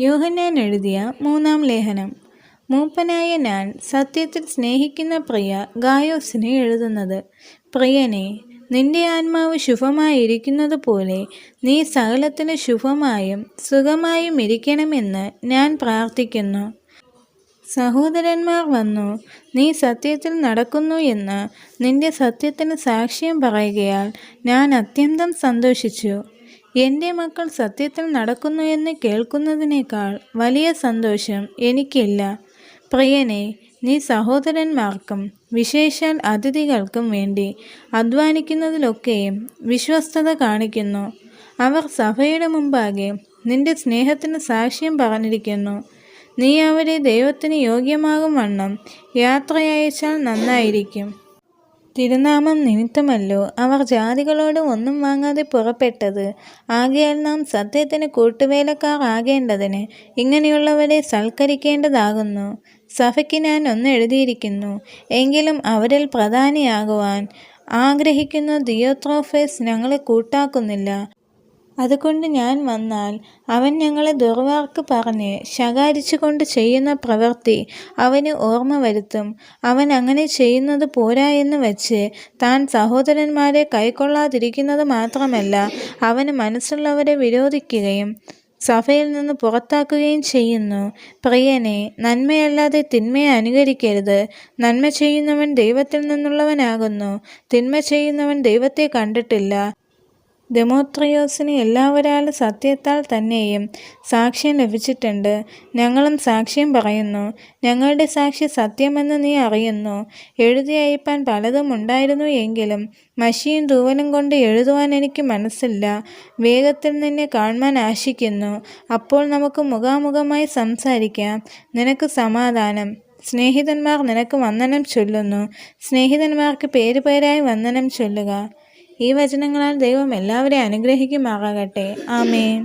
യോഹന്നാൻ എഴുതിയ മൂന്നാം ലേഖനം. മൂപ്പനായ ഞാൻ സത്യത്തിൽ സ്നേഹിക്കുന്ന പ്രിയ ഗായോസിനെ എഴുതുന്നത്. പ്രിയനെ നിന്റെ ആത്മാവ് ശുഭമായിരിക്കുന്നത് പോലെ നീ സകലത്തിന് ശുഭമായും സുഖമായും ഇരിക്കണമെന്ന് ഞാൻ പ്രാർത്ഥിക്കുന്നു. സഹോദരന്മാർ വന്നു നീ സത്യത്തിൽ നടക്കുന്നു എന്ന് നിന്റെ സത്യത്തിന് സാക്ഷ്യം പറയുകയാൽ ഞാൻ അത്യന്തം സന്തോഷിച്ചു. എന്റെ മക്കൾ സത്യത്തിൽ നടക്കുന്നു എന്ന് കേൾക്കുന്നതിനേക്കാൾ വലിയ സന്തോഷം എനിക്കില്ല. പ്രിയനെ നീ സഹോദരന്മാർക്കും വിശേഷാൽ അതിഥികൾക്കും വേണ്ടി അധ്വാനിക്കുന്നതിലൊക്കെയും വിശ്വസ്തത കാണിക്കുന്നു. അവർ സഭയുടെ മുമ്പാകെ നിന്റെ സ്നേഹത്തിന് സാക്ഷ്യം പറഞ്ഞിരിക്കുന്നു. നീ അവരെ ദൈവത്തിന് യോഗ്യമാകും വണ്ണം യാത്രയച്ചാൽ നന്നായിരിക്കും. തിരുനാമം നിമിത്തമല്ലോ അവർ ജാതികളോട് ഒന്നും വാങ്ങാതെ പുറപ്പെട്ടത്. ആകയാൽ നാം സത്യത്തിന് കൂട്ടുവേലക്കാർ ആകേണ്ടതിന് ഇങ്ങനെയുള്ളവരെ സൽക്കരിക്കേണ്ടതാകുന്നു. സഭയ്ക്ക് ഞാൻ ഒന്ന് എഴുതിയിരിക്കുന്നു. എങ്കിലും അവരിൽ പ്രധാനിയാകുവാൻ ആഗ്രഹിക്കുന്ന ദിയോത്രോഫേസ് ഞങ്ങളെ കൂട്ടാക്കുന്നില്ല. അതുകൊണ്ട് ഞാൻ വന്നാൽ അവൻ ഞങ്ങളെ ദുർവാർക്ക് പറഞ്ഞ് ശകാരിച്ചു കൊണ്ട് ചെയ്യുന്ന പ്രവൃത്തി അവന് ഓർമ്മ വരുത്തും. അവൻ അങ്ങനെ ചെയ്യുന്നത് പോരാ എന്ന് വെച്ച് താൻ സഹോദരന്മാരെ കൈക്കൊള്ളാതിരിക്കുന്നത് മാത്രമല്ല അവന് മനസ്സുള്ളവരെ വിരോധിക്കുകയും സഭയിൽ നിന്ന് പുറത്താക്കുകയും ചെയ്യുന്നു. പ്രിയനെ നന്മയല്ലാതെ തിന്മയെ അനുകരിക്കരുത്. നന്മ ചെയ്യുന്നവൻ ദൈവത്തിൽ നിന്നുള്ളവനാകുന്നു. തിന്മ ചെയ്യുന്നവൻ ദൈവത്തെ കണ്ടിട്ടില്ല. ദെമോത്രിയോസിന് എല്ലാവരാലും സത്യത്താൽ തന്നെയും സാക്ഷ്യം ലഭിച്ചിട്ടുണ്ട്. ഞങ്ങളും സാക്ഷ്യം പറയുന്നു. ഞങ്ങളുടെ സാക്ഷി സത്യമെന്ന് നീ അറിയുന്നു. എഴുതി അയപ്പാൻ പലതും ഉണ്ടായിരുന്നു എങ്കിലും മഷിയും തൂവലും കൊണ്ട് എഴുതുവാൻ എനിക്ക് മനസ്സില്ല. വേഗത്തിൽ നിന്നെ കാണുവാൻ ആശിക്കുന്നു. അപ്പോൾ നമുക്ക് മുഖാമുഖമായി സംസാരിക്കാം. നിനക്ക് സമാധാനം. സ്നേഹിതന്മാർ നിനക്ക് വന്ദനം ചൊല്ലുന്നു. സ്നേഹിതന്മാർക്ക് പേരുപേരായി വന്ദനം ചൊല്ലുക. ഈ വചനങ്ങളാൽ ദൈവം എല്ലാവരെയും അനുഗ്രഹിക്കുമാകട്ടെ ആമേൻ.